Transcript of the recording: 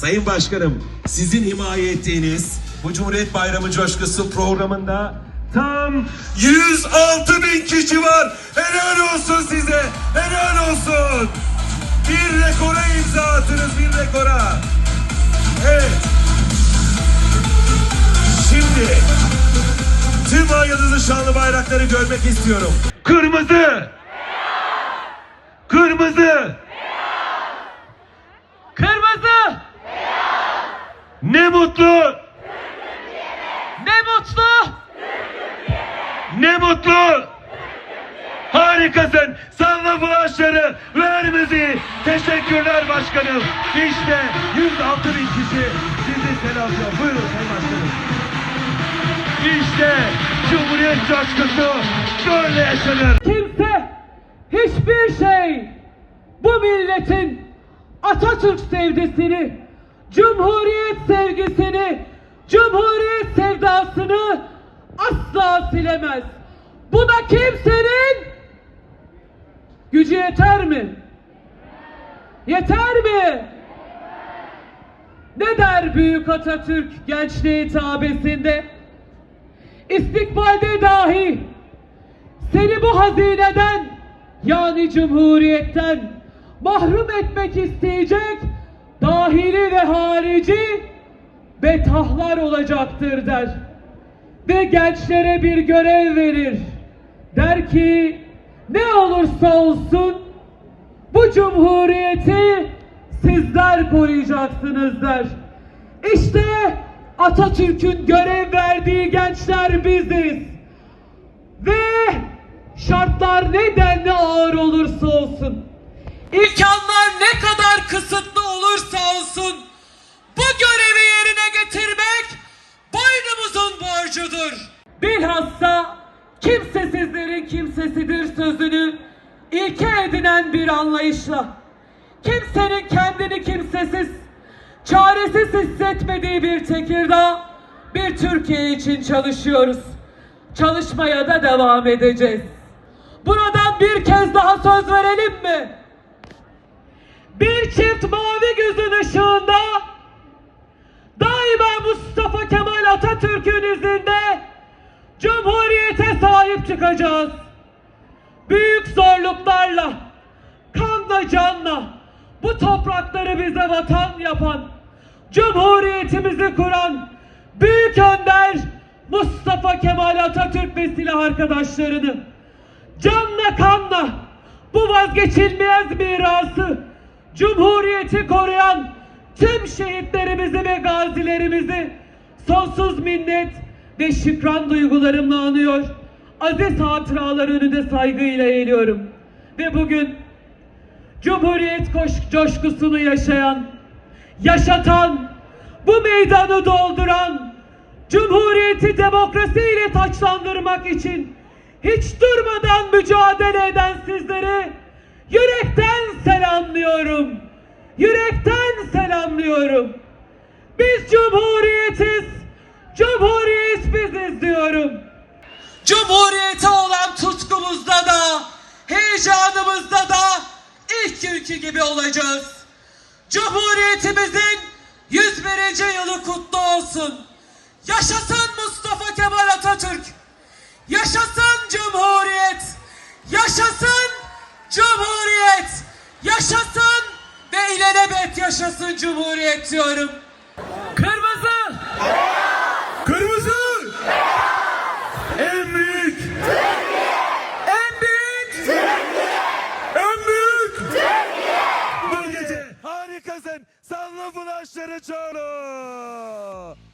Sayın Başkanım, sizin himaye ettiğiniz bu Cumhuriyet Bayramı coşkusu programında tam 106 bin kişi var. Helal olsun size. Helal olsun. Bir rekora imza attınız, bir rekora. Evet. Şimdi tüm ay yıldızı şanlı bayrakları görmek istiyorum. Kırmızı. Kırmızı. Ne mutlu. Ne mutlu. Ne mutlu. Harikasın. Salla flaşları. Ver müziği. Teşekkürler başkanım. İşte 106 bin kişi sizi selamlıyor. Buyurun Sayın Başkanım. İşte Cumhuriyet coşkusu böyle yaşanır. Kimse hiçbir şey bu milletin Atatürk sevgisini, Cumhuriyet sevgisini, Cumhuriyet sevdasını asla silemez. Buna kimsenin gücü yeter mi? Yeter mi? Ne der Büyük Atatürk gençliği hitabesinde? İstikbalde dahi seni bu hazineden yani cumhuriyetten mahrum etmek isteyecek dahili ve harici betahlar olacaktır der. Ve gençlere bir görev verir. Der ki ne olursa olsun bu cumhuriyeti sizler koruyacaksınız der. İşte Atatürk'ün görev verdiği gençler biziz. Ve şartlar ne denli ağır olursa olsun, imkanlar ne kadar kısıtlı olursa olsun, bu görevi yerine getirmek boynumuzun borcudur. Bilhassa kimsesizlerin kimsesidir sözünü ilke edinen bir anlayışla, kimsenin kendini kimsesiz, çaresiz hissetmediği bir Tekirdağ, bir Türkiye için çalışıyoruz. Çalışmaya da devam edeceğiz. Buradan bir kez daha söz verelim mi? Bir çift mavi gözün ışığında daima Mustafa Kemal Atatürk'ün izinde Cumhuriyete sahip çıkacağız. Büyük zorluklarla, kanla canla bu toprakları bize vatan yapan, Cumhuriyetimizi kuran büyük önder Mustafa Kemal Atatürk ve silah arkadaşlarını canla kanla bu vazgeçilmez mirası Cumhuriyeti koruyan tüm şehitlerimizi ve gazilerimizi sonsuz minnet ve şükran duygularımla anıyor. Aziz hatıralar önünde saygıyla eğiliyorum. Ve bugün Cumhuriyet koş- coşkusunu yaşayan, yaşatan, bu meydanı dolduran, Cumhuriyeti demokrasiyle taçlandırmak için hiç durmadan mücadele eden sizleri yürekten selamlıyorum. Yürekten selamlıyorum. Biz Cumhuriyetiz, Cumhuriyet biziz diyorum. Cumhuriyete olan tutkumuzda da, heyecanımızda da ilk günkü gibi olacağız. Cumhuriyetimizin 101. yılı kutlu olsun. Yaşasın Mustafa yaşasın Cumhuriyet diyorum. Kırmızı. Kırmızı. En büyük. En büyük. En büyük. Bu gece harikasın. Salla flaşları çoğunu.